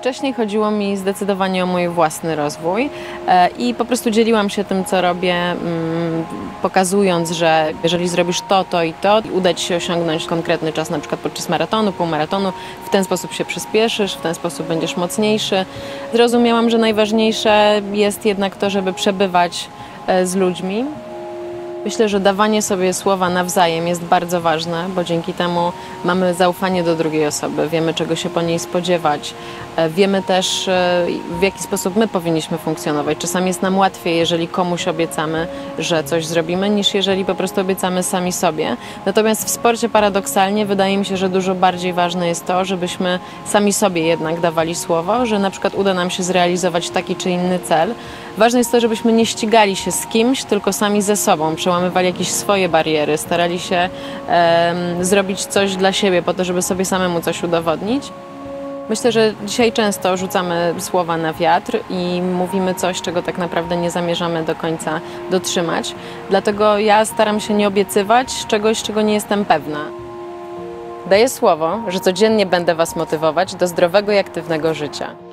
Wcześniej chodziło mi zdecydowanie o mój własny rozwój e, i po prostu dzieliłam się tym, co robię, mm, pokazując, że jeżeli zrobisz to, to i to, uda Ci się osiągnąć konkretny czas, na przykład podczas maratonu, półmaratonu, w ten sposób się przyspieszysz, w ten sposób będziesz mocniejszy. Zrozumiałam, że najważniejsze jest jednak to, żeby przebywać e, z ludźmi, Myślę, że dawanie sobie słowa nawzajem jest bardzo ważne, bo dzięki temu mamy zaufanie do drugiej osoby, wiemy czego się po niej spodziewać, e, wiemy też e, w jaki sposób my powinniśmy funkcjonować. Czasami jest nam łatwiej, jeżeli komuś obiecamy, że coś zrobimy, niż jeżeli po prostu obiecamy sami sobie. Natomiast w sporcie paradoksalnie wydaje mi się, że dużo bardziej ważne jest to, żebyśmy sami sobie jednak dawali słowo, że na przykład uda nam się zrealizować taki czy inny cel. Ważne jest to, żebyśmy nie ścigali się z kimś, tylko sami ze sobą przełamywali jakieś swoje bariery, starali się um, zrobić coś dla siebie po to, żeby sobie samemu coś udowodnić. Myślę, że dzisiaj często rzucamy słowa na wiatr i mówimy coś, czego tak naprawdę nie zamierzamy do końca dotrzymać. Dlatego ja staram się nie obiecywać czegoś, czego nie jestem pewna. Daję słowo, że codziennie będę Was motywować do zdrowego i aktywnego życia.